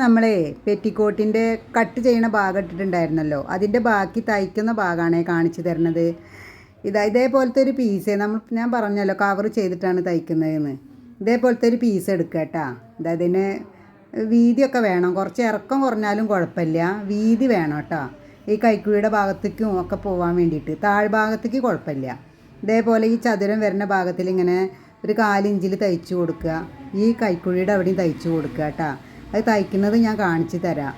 നമ്മളെ പെറ്റിക്കോട്ടിന്റെ കട്ട് ചെയ്യുന്ന ഭാഗം ഇട്ടിട്ടുണ്ടായിരുന്നല്ലോ അതിന്റെ ബാക്കി തയ്ക്കുന്ന ഭാഗമാണ് കാണിച്ചു തരുന്നത്. ഇതാ ഇതേപോലത്തെ ഒരു പീസ് നമ്മൾ ഞാൻ പറഞ്ഞല്ലോ കവർ ചെയ്തിട്ടാണ് തയ്ക്കുന്നതെന്ന്. ഇതേപോലത്തെ ഒരു പീസ് എടുക്കുക കേട്ടാ. ഇതാ ഇതിന് വീതിയൊക്കെ വേണം. കുറച്ച് ഇറക്കം കുറഞ്ഞാലും കുഴപ്പമില്ല. വീതി വേണം കേട്ടോ. ഈ കൈക്കുഴിയുടെ ഭാഗത്തേക്കും ഒക്കെ പോകാൻ വേണ്ടിയിട്ട്. താഴ്ഭാഗത്തേക്ക് കുഴപ്പമില്ല. ഇതേപോലെ ഈ ചതുരം വരുന്ന ഭാഗത്തിൽ ഇങ്ങനെ ഒരു കാലിഞ്ചിൽ തയ്ച്ചു കൊടുക്കുക. ഈ കൈക്കുഴിയുടെ അവിടെയും തയ്ച്ചു കൊടുക്കുക കേട്ടോ. അത് തയ്ക്കുന്നത് ഞാൻ കാണിച്ചു തരാം.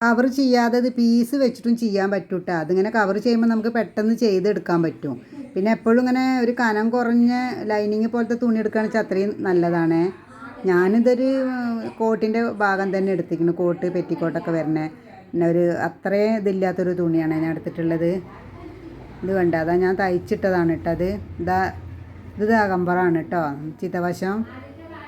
കവർ ചെയ്യാതെ അത് പീസ് വെച്ചിട്ടും ചെയ്യാൻ പറ്റൂട്ടാ. അതിങ്ങനെ കവർ ചെയ്യുമ്പോൾ നമുക്ക് പെട്ടെന്ന് ചെയ്തെടുക്കാൻ പറ്റും. പിന്നെ എപ്പോഴും ഇങ്ങനെ ഒരു കനം കുറഞ്ഞ ലൈനിങ് പോലത്തെ തുണി എടുക്കുകയാണെന്ന് വെച്ചാൽ അത്രയും നല്ലതാണ്. ഞാനിതൊരു കോട്ടിന്റെ ഭാഗം തന്നെ എടുത്തിരിക്കുന്നു. കോട്ട് പെറ്റിക്കോട്ടൊക്കെ വരണേ. പിന്നെ ഒരു അത്രയും ഇതില്ലാത്തൊരു തുണിയാണ് ഞാൻ എടുത്തിട്ടുള്ളത്. ഇത് വേണ്ട അതാ ഞാൻ തയ്ച്ചിട്ടതാണ് കേട്ടോ. അത് ഇതാ ഇത് അകമ്പറാണ് കേട്ടോ. ചിത്തവശം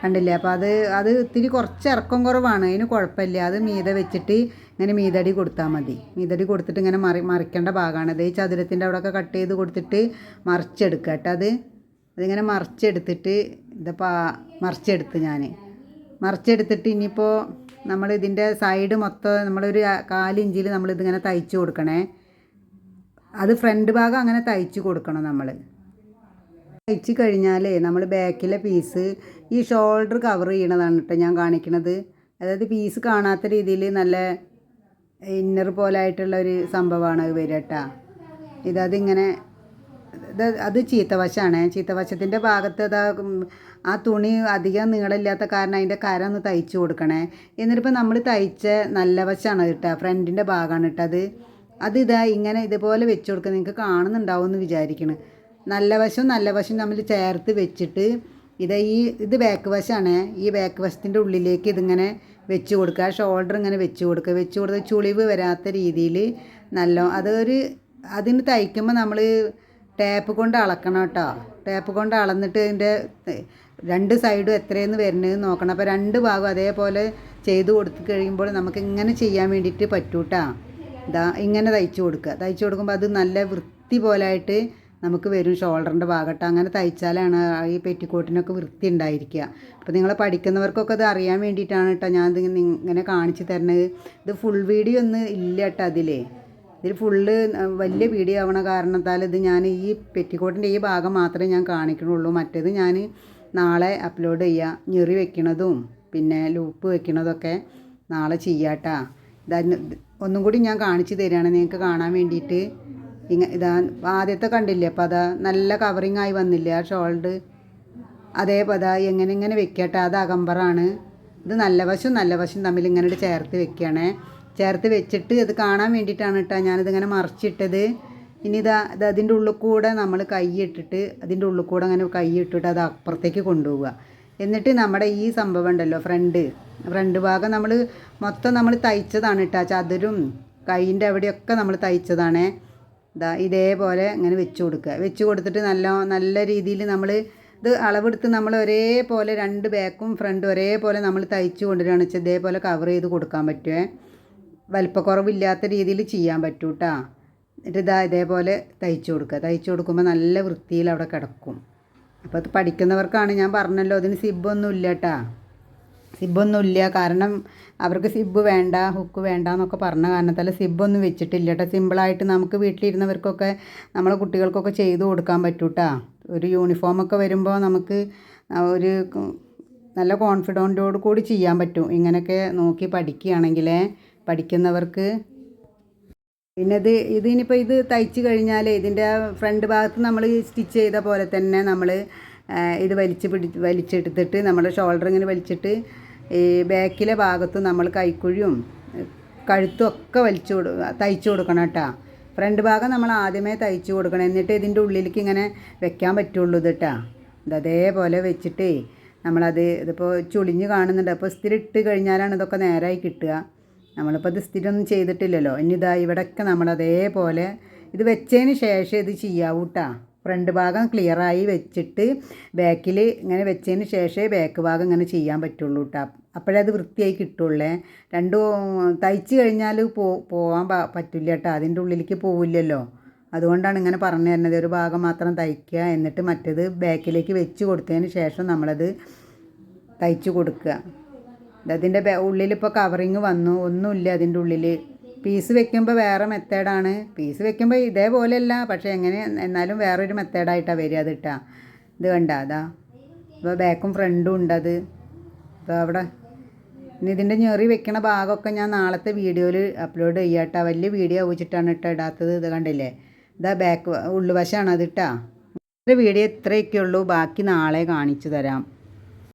കണ്ടില്ലേ? അപ്പോൾ അത് അത് ഇത്തിരി കുറച്ച് ഇറക്കം കുറവാണ്. അതിന് കുഴപ്പമില്ല. അത് മീതെ വെച്ചിട്ട് ഇങ്ങനെ മീതടി കൊടുത്താൽ മതി. മീതടി കൊടുത്തിട്ട് ഇങ്ങനെ മറി മറിക്കേണ്ട ഭാഗമാണ്. അത് ഈ ചതുരത്തിന്റെ അവിടെയൊക്കെ കട്ട് ചെയ്ത് കൊടുത്തിട്ട് മറിച്ചെടുക്കുക കേട്ടോ അത്. അതിങ്ങനെ മറിച്ചെടുത്തിട്ട് ഇതിപ്പോൾ മറിച്ചെടുത്ത് ഞാൻ മറിച്ചെടുത്തിട്ട് ഇനിയിപ്പോൾ നമ്മൾ ഇതിന്റെ സൈഡ് മൊത്തം നമ്മളൊരു കാലിഞ്ചിൽ നമ്മളിതിങ്ങനെ തയ്ച്ച് കൊടുക്കണേ. അത് ഫ്രണ്ട് ഭാഗം അങ്ങനെ തയ്ച്ച് കൊടുക്കണം നമ്മൾ തയ്ച്ച് കഴിഞ്ഞാലേ നമ്മൾ ബാക്കിലെ പീസ് ഈ ഷോൾഡർ കവർ ചെയ്യണതാണ് കേട്ടോ ഞാൻ കാണിക്കണത്. അതായത് പീസ് കാണാത്ത രീതിയിൽ നല്ല ഇന്നർ പോലായിട്ടുള്ള ഒരു സംഭവമാണ് അത് വരിക കേട്ടോ ഇതതിങ്ങനെ ഇത് അത് ചീത്തവശമാണ് ചീത്തവശത്തിന്റെ ഭാഗത്ത് അതാ ആ തുണി അധികം നീളമില്ലാത്ത കാരണം അതിന്റെ കര ഒന്ന് തയ്ച്ച് കൊടുക്കണേ. എന്നിട്ടിപ്പോൾ നമ്മൾ തയ്ച്ച നല്ല വശമാണ് കേട്ടോ ഫ്രണ്ടിന്റെ ഭാഗമാണ് കേട്ടത് അത്. ഇതാ ഇങ്ങനെ ഇതുപോലെ വെച്ച് കൊടുക്കുക നിങ്ങൾക്ക് കാണുന്നുണ്ടാവും എന്ന് വിചാരിക്കണം. നല്ല വശവും നല്ല വശവും തമ്മിൽ ചേർത്ത് വെച്ചിട്ട് ഇത് ഈ ഇത് ബാക്ക് വശമാണ് ഈ ബാക്ക് വശത്തിന്റെ ഉള്ളിലേക്ക് ഇതിങ്ങനെ വെച്ച് കൊടുക്കുക. ഷോൾഡർ ഇങ്ങനെ വെച്ച് കൊടുക്കുക. വെച്ച് കൊടുത്ത് ചുളിവ് വരാത്ത രീതിയിൽ നല്ല അതൊരു അതിന് തയ്ക്കുമ്പോൾ നമ്മൾ ടേപ്പ് കൊണ്ട് അളക്കണം കേട്ടോ. ടേപ്പ് കൊണ്ട് അളന്നിട്ട് അതിന്റെ രണ്ട് സൈഡും എത്രയെന്ന് വരുന്നത് നോക്കണം. അപ്പോൾ രണ്ട് ഭാഗം അതേപോലെ ചെയ്ത് കൊടുത്ത് കഴിയുമ്പോൾ നമുക്ക് ഇങ്ങനെ ചെയ്യാൻ വേണ്ടിയിട്ട് പറ്റൂട്ടാ. ഇതാ ഇങ്ങനെ തയ്ച്ച് കൊടുക്കുക. തയ്ച്ച് കൊടുക്കുമ്പോൾ അത് നല്ല വൃത്തി പോലായിട്ട് നമുക്ക് വരും ഷോൾഡറിന്റെ ഭാഗത്ത്. അങ്ങനെ തയ്ച്ചാലാണ് ഈ പെറ്റിക്കോട്ടിനൊക്കെ വൃത്തി ഉണ്ടായിരിക്കുക. അപ്പോൾ നിങ്ങൾ പഠിക്കുന്നവർക്കൊക്കെ അത് അറിയാൻ വേണ്ടിയിട്ടാണ് കേട്ടോ ഞാൻ ഇത് ഇങ്ങനെ കാണിച്ചു തരണത് ഇത് ഫുൾ വീഡിയോ ഒന്നും ഇല്ല കേട്ടോ അതിലേ. ഇതിൽ ഫുള്ള് വലിയ വീഡിയോ ആവണ കാരണത്താൽ ഇത് ഞാൻ ഈ പെറ്റിക്കോട്ടിന്റെ ഈ ഭാഗം മാത്രമേ ഞാൻ കാണിക്കണുള്ളൂ. മറ്റേത് ഞാൻ നാളെ അപ്ലോഡ് ചെയ്യുക ഞെറി വെക്കണതും പിന്നെ ലൂപ്പ് വെക്കണതൊക്കെ നാളെ ചെയ്യാട്ടാ ഒന്നും കൂടി ഞാൻ കാണിച്ചു തരികയാണ് നിങ്ങൾക്ക് കാണാൻ വേണ്ടിയിട്ട്. ഇങ്ങ ഇതാ ആദ്യത്തെ കണ്ടില്ലേ അപ്പോൾ അതാ നല്ല കവറിങ് ആയി വന്നില്ലേ ആ ഷോൾഡ് അതേ പതാ എങ്ങനെ ഇങ്ങനെ വെക്കട്ടെ അത് അകമ്പറാണ്. ഇത് നല്ല വശവും നല്ല വശവും തമ്മിൽ ഇങ്ങനെ ചേർത്ത് വെക്കുകയാണേ ചേർത്ത് വെച്ചിട്ട് അത് കാണാൻ വേണ്ടിയിട്ടാണ് കേട്ടോ ഞാനിതിങ്ങനെ മറിച്ചിട്ടത്. ഇനി ഇതാ ഇത് അതിന്റെ ഉള്ളിൽ കൂടെ നമ്മൾ കൈ ഇട്ടിട്ട് അതിന്റെ ഉള്ളിൽ കൂടെ അങ്ങനെ കൈ ഇട്ടിട്ട് അത് അപ്പുറത്തേക്ക് കൊണ്ടുപോവുക. എന്നിട്ട് നമ്മുടെ ഈ സംഭവം ഉണ്ടല്ലോ ഫ്രണ്ട് ഫ്രണ്ട് ഭാഗം നമ്മൾ മൊത്തം നമ്മൾ തയ്ച്ചതാണ് കേട്ടോ ചതുരും കൈയിന്റെ അവിടെയൊക്കെ നമ്മൾ തയ്ച്ചതാണേ. ഇതാ ഇതേപോലെ ഇങ്ങനെ വെച്ച് കൊടുക്കുക. വെച്ച് കൊടുത്തിട്ട് നല്ല നല്ല രീതിയിൽ നമ്മൾ ഇത് അളവെടുത്ത് നമ്മൾ ഒരേപോലെ രണ്ട് ബാക്കും ഫ്രണ്ടും ഒരേപോലെ നമ്മൾ തയ്ച്ച് കൊണ്ടുവരികയാണ് വെച്ചാൽ ഇതേപോലെ കവർ ചെയ്ത് കൊടുക്കാൻ പറ്റുമേ വലിപ്പക്കുറവില്ലാത്ത രീതിയിൽ ചെയ്യാൻ പറ്റും കേട്ടോ എന്നിട്ട് ഇതാ ഇതേപോലെ തയ്ച്ചു കൊടുക്കുക. തയ്ച്ചു കൊടുക്കുമ്പോൾ നല്ല വൃത്തിയിൽ അവിടെ കിടക്കും. അപ്പോൾ അത് പഠിക്കുന്നവർക്കാണ് ഞാൻ പറഞ്ഞല്ലോ അതിന് സിബൊന്നും ഇല്ല കേട്ടാ സിബൊന്നും ഇല്ല കാരണം അവർക്ക് സിബ് വേണ്ട ഹുക്ക് വേണ്ട എന്നൊക്കെ പറഞ്ഞ കാരണത്താൽ സിബൊന്നും വെച്ചിട്ടില്ല കേട്ടോ സിമ്പിളായിട്ട് നമുക്ക് വീട്ടിലിരുന്നവർക്കൊക്കെ നമ്മളെ കുട്ടികൾക്കൊക്കെ ചെയ്ത് കൊടുക്കാൻ പറ്റൂട്ടാ. ഒരു യൂണിഫോമൊക്കെ വരുമ്പോൾ നമുക്ക് ഒരു നല്ല കോൺഫിഡന്റോട് കൂടി ചെയ്യാൻ പറ്റും. ഇങ്ങനെയൊക്കെ നോക്കി പഠിക്കുകയാണെങ്കിൽ പഠിക്കുന്നവർക്ക്. പിന്നെ ഇത് ഇതിനിപ്പോൾ ഇത് തയ്ച്ച് കഴിഞ്ഞാൽ ഇതിന്റെ ഫ്രണ്ട് ഭാഗത്ത് നമ്മൾ സ്റ്റിച്ച് ചെയ്ത പോലെ തന്നെ നമ്മൾ ഇത് വലിച്ച് പിടി വലിച്ചെടുത്തിട്ട് നമ്മുടെ ഷോൾഡർ ഇങ്ങനെ വലിച്ചിട്ട് ഈ ബാക്കിലെ ഭാഗത്ത് നമ്മൾ കൈക്കുഴിയും കഴുത്തും ഒക്കെ വലിച്ചു കൊടു തയ്ച്ചു കൊടുക്കണം കേട്ടോ. ഫ്രണ്ട് ഭാഗം നമ്മൾ ആദ്യമേ തയ്ച്ചു കൊടുക്കണം. എന്നിട്ട് ഇതിന്റെ ഉള്ളിലേക്ക് ഇങ്ങനെ വെക്കാൻ പറ്റുള്ളൂ ഇത് കേട്ടോ. ഇത് അതേപോലെ വെച്ചിട്ടേ നമ്മളത് ഇതിപ്പോൾ ചുളിഞ്ഞ് കാണുന്നുണ്ട്. അപ്പോൾ സ്ഥിരം ഇട്ട് കഴിഞ്ഞാലാണ് ഇതൊക്കെ നേരായി കിട്ടുക. നമ്മളിപ്പോൾ ഇത് സ്ഥിരമൊന്നും ചെയ്തിട്ടില്ലല്ലോ. ഇനി ഇതാ ഇവിടെയൊക്കെ നമ്മൾ അതേപോലെ ഇത് വെച്ചതിന് ശേഷം ഇത് ചെയ്യാവൂട്ടാ ഫ്രണ്ട് ഭാഗം ക്ലിയറായി വെച്ചിട്ട് ബാക്കിൽ ഇങ്ങനെ വെച്ചതിന് ശേഷമേ ബാക്ക് ഭാഗം ഇങ്ങനെ ചെയ്യാൻ പറ്റുള്ളൂ കേട്ടോ അപ്പോഴേ അത് വൃത്തിയായി കിട്ടുള്ളേ. രണ്ട് തയ്ച്ച് കഴിഞ്ഞാൽ പോ പോകാൻ പറ്റില്ല കേട്ടോ അതിന്റെ ഉള്ളിലേക്ക് പോവില്ലല്ലോ. അതുകൊണ്ടാണ് ഇങ്ങനെ പറഞ്ഞു തരുന്നത്. ഒരു ഭാഗം മാത്രം തയ്ക്കുക എന്നിട്ട് മറ്റേത് ബാക്കിലേക്ക് വെച്ച് കൊടുത്തതിന് ശേഷം നമ്മളത് തയ്ച്ച് കൊടുക്കുക. അതിന്റെ ഉള്ളിലിപ്പോൾ കവറിങ് വന്നു. ഒന്നുമില്ല അതിന്റെ ഉള്ളിൽ പീസ് വെക്കുമ്പോൾ വേറെ മെത്തേഡാണ്. പീസ് വെക്കുമ്പോൾ ഇതേപോലെയല്ല പക്ഷേ എങ്ങനെ എന്നാലും വേറൊരു മെത്തേഡായിട്ടാണ് വരിക അത് ഇട്ടാ ഇത് കണ്ട അതാ ഇപ്പോൾ ബാക്കും ഫ്രണ്ടും ഉണ്ട് അത്. ഇപ്പോൾ അവിടെ ഇനി ഇതിന്റെ ഞെറി വെക്കണ ഭാഗമൊക്കെ ഞാൻ നാളത്തെ വീഡിയോയിൽ അപ്ലോഡ് ചെയ്യാട്ടോ. വലിയ വീഡിയോ വെച്ചിട്ടാണ് ഇട്ടോ ഇടാത്തത് ഇത് കണ്ടില്ലേ? ഇതാ ബാക്ക് ഉള്ളുവശമാണ് അത് ഇട്ടാ വീഡിയോ ഇത്രയൊക്കെ ഉള്ളൂ ബാക്കി നാളെ കാണിച്ചു തരാം.